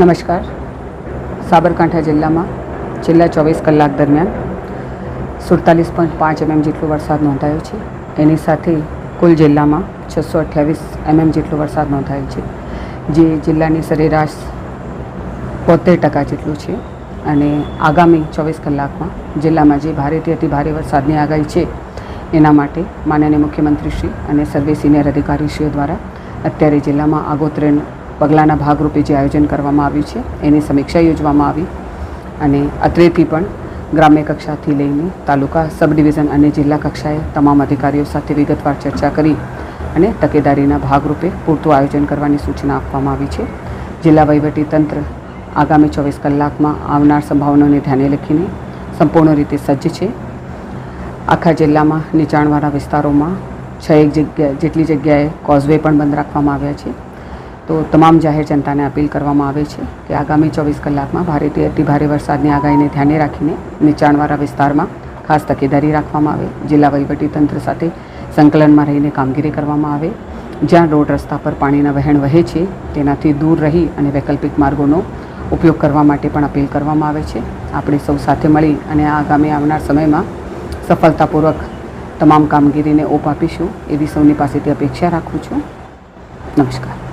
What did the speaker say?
નમસ્કાર. સાબરકાંઠા જિલ્લામાં છેલ્લા ચોવીસ કલાક દરમિયાન સુડતાલીસ પોઈન્ટ પાંચ એમએમ જેટલો વરસાદ નોંધાયો છે. એની સાથે કુલ જિલ્લામાં છસો અઠ્યાવીસ એમએમ જેટલો વરસાદ નોંધાયો છે. જે જિલ્લાની સરેરાશ બોતેર ટકા જેટલું છે અને આગામી ચોવીસ કલાકમાં જિલ્લામાં જે ભારેથી અતિ ભારે વરસાદની આગાહી છે એના માટે માનનીય મુખ્યમંત્રીશ્રી અને સર્વે સિનિયર અધિકારીશ્રીઓ દ્વારા અત્યારે જિલ્લામાં આગોતરે પગલાંના ભાગરૂપે જે આયોજન કરવામાં આવ્યું છે, એની સમીક્ષા યોજવામાં આવી અને અત્રેથી પણ ગ્રામ્ય કક્ષાથી લઈને તાલુકા સબ ડિવિઝન અને જિલ્લા કક્ષાએ તમામ અધિકારીઓ સાથે વિગતવાર ચર્ચા કરી અને તકેદારીના ભાગરૂપે પૂરતું આયોજન કરવાની સૂચના આપવામાં આવી છે. જિલ્લા તંત્ર આગામી ચોવીસ કલાકમાં આવનાર સંભાવનાઓને ધ્યાને લખીને સંપૂર્ણ રીતે સજ્જ છે. આખા જિલ્લામાં નીચાણવાળા વિસ્તારોમાં છ એક જગ્યા, જેટલી જગ્યાએ કોઝવે પણ બંધ રાખવામાં આવ્યા છે. તો તમામ જાહેર જનતાને અપીલ કરવામાં આવે છે કે આગામી ચોવીસ કલાકમાં ભારેથી અતિ ભારે વરસાદની આગાહીને ધ્યાને રાખીને નીચાણવાળા વિસ્તારમાં ખાસ તકેદારી રાખવામાં આવે. જિલ્લા વહીવટીતંત્ર સાથે સંકલનમાં રહીને કામગીરી કરવામાં આવે. જ્યાં રોડ રસ્તા પર પાણીના વહેણ વહે છે, તેનાથી દૂર રહી અને વૈકલ્પિક માર્ગોનો ઉપયોગ કરવા માટે પણ અપીલ કરવામાં આવે છે. આપણે સૌ સાથે મળી અને આગામી આવનાર સમયમાં સફળતાપૂર્વક તમામ કામગીરીને ઓપ આપીશું. એવી સૌની પાસેથી અપેક્ષા રાખું છું. નમસ્કાર.